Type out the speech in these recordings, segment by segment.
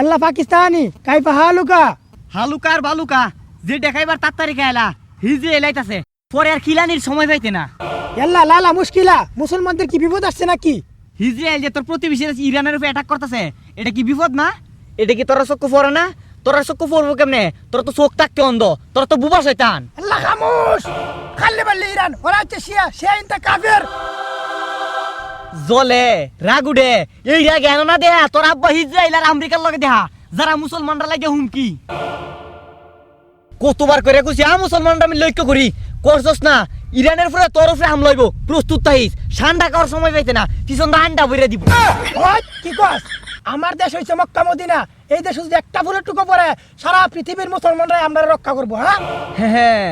এল্লা পাকিস্তানি কাইফা হালুকা। হালুকা আর বালুকা যে দেখাইবার তার তারিখে এলা হিজে এলাইতাছে। পরে আর খিলানির সময় পাইতে না। এল্লা লালা মুশকিলা মুসলমানদের কি বিপদ আসছে নাকি? ইসরায়েল যে তোর প্রতিবেশী আছে ইরানের উপরে অ্যাটাক করতেছে এটা কি বিপদ না? এটা কি তোরা চক্ষু পড়ে না? তোরা চক্ষু পড়ব কেমনে? তোরা তো চোখ থাকতে অন্ধ তোরা তো বুবা শয়তান। আল্লাহ খামুশ! খাল্লে বাল্লে ইরান ওরা হচ্ছে শিয়া শিয়া ইনতা কাফের। জলে রাগুডে এই রাগে না দেহা তোর আব্বা ইসরায়েল আর আমেরিকার লগে দেহা যারা মুসলমানরা লাগে হুমকি। কতবার করে কুছি আ মুসলমানরা আমি লক্ষ্য করি করছস না ইরানের উপরে তোর উপরে হামলা হইব প্রস্তুত থাইস ঠান্ডা খাওয়ার সময় পাইতে না পিছন দা আন্ডা বইরা দিব। কি কস? আমার দেশ হইছে মক্কা মদিনা এই দেশ যদি একটা ফুলের টুকো পরে সারা পৃথিবীর মুসলমানরা আমরা রক্ষা করব হ্যাঁ? হ্যাঁ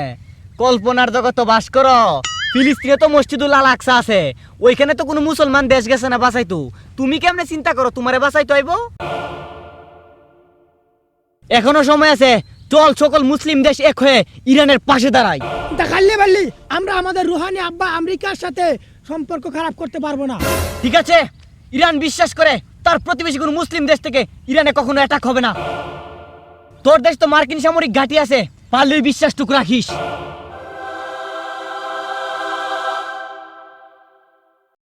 কল্পনার জগৎ বাস কর। ফিলিস্তিনে তো মসজিদুল আল আকসা আছে। ওইখানে তো কোনো মুসলমান দেশ গেছে না বাঁচাইতো। তুমি কেমনে চিন্তা করো তোমারে বাঁচাইতো আইব এখনও সময় আছে চল সকল মুসলিম দেশ এক হয়ে ইরানের পাশে দাঁড়াই তা খাল্লে আমরা আমাদের রুহানি আব্বা আমেরিকার সাথে সম্পর্ক খারাপ করতে পারব না। ঠিক আছে ইরান বিশ্বাস করে তার প্রতিবেশী কোনো মুসলিম দেশ থেকে ইরানে কখনো অ্যাটাক হবে না। তোর দেশ তো মার্কিন সামরিক ঘাঁটি আছে পারলেই বিশ্বাসটুকু রাখিস।